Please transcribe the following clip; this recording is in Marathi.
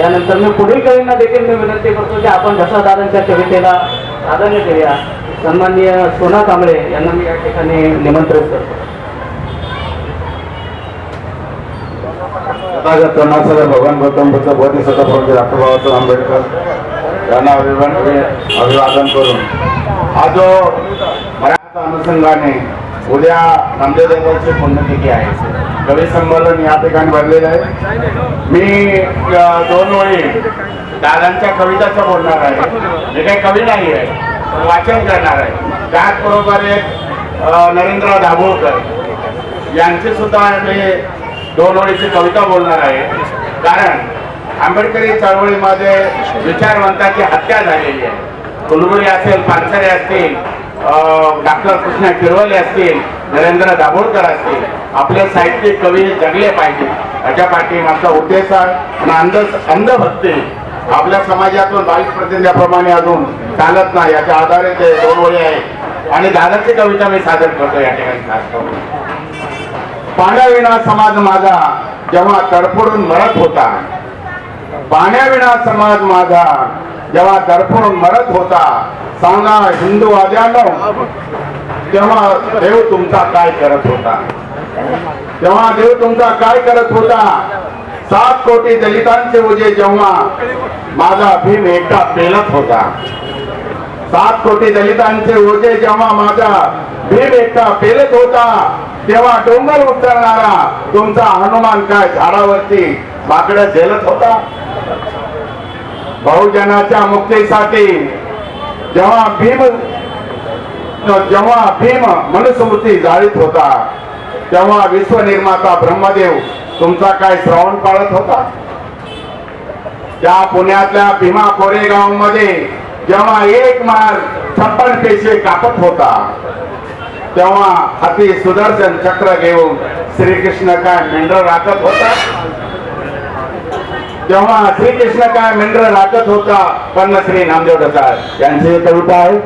यानंतर मी पुढील कवींना देखील मी विनंती करतो की आपण दादांच्या कवितेला प्राधान्य देऊया सन्माननीय सोना कांबळे यांना मी या ठिकाणी निमंत्रित करतो. तथागत भगवान गौतम बुद्ध बोधिसत्व प्रमुख डॉक्टर बाबासाहेब आंबेडकर यांना अभिमान अभिवादन करून हा जो मराठा अनुषंगाने उद्या नामदेव देवाची पुण्यतिथी आहे. कवी संमेलन या ठिकाणी भरलेलं आहे. मी दोन वेळी दादांच्या कविताचं बोलणार आहे. मी काही कवी नाही आहे वाचन करणार आहे. त्याचबरोबर एक नरेंद्र दाभोळकर यांची सुद्धा मी दोन ओळीची कविता बोलणार आहे. कारण आंबेडकरी चळवळीमध्ये विचारवंताची हत्या झालेली आहे. कुलगुरी असेल पानसरे असतील डॉक्टर कृष्णा फिरवले असतील नरेंद्र दाभोळकर असतील आपले साहित्यिक कवी जगले पाहिजे. याच्या पाठी माझा उद्देश आणि अंध अंधभक्ती आपल्या समाजातून बावीस प्रतिनिध्याप्रमाणे अजून चालत नाही याच्या आधारे ते दोन वळी आहे. आणि दादाची कविता मी सादर करतो या ठिकाणी खास करून. पाण्याविना समाज माझा जेव्हा तडफडून मरत होता पाण्याविना समाज माझा. जेव्हा दडपून मरत होता सांगा हिंदू आद्यानो तेव्हा देव तुमचा काय करत होता? तेव्हा देव तुमचा काय करत होता? सात कोटी दलितांचे उजे जेव्हा माझा भीम एकटा पेलत होता. सात कोटी दलितांचे ओझे जेव्हा माझा भीम एकटा पेलत होता तेव्हा डोंगर उतरणारा तुमचा हनुमान काय झाडावरती माकडं झेलत होता? बहुजनाच्या मुक्तीसाठी जेव्हा भीम जेव्हा भीम मनुस्मृती जाळीत होता तेव्हा विश्वनिर्माता ब्रह्मदेव तुमचा काय श्रवण पाळत होता? त्या पुण्यातल्या भीमा कोरेगावमध्ये जेव्हा एक मार छप्पन पेशे कापत होता तेव्हा हाती सुदर्शन चक्र घेऊन श्रीकृष्ण काय मेंढर राखत होता? तेव्हा श्रीकृष्ण काय मेंढर राखत होता? पण श्री नामदेव डसाळ यांची कविता आहे.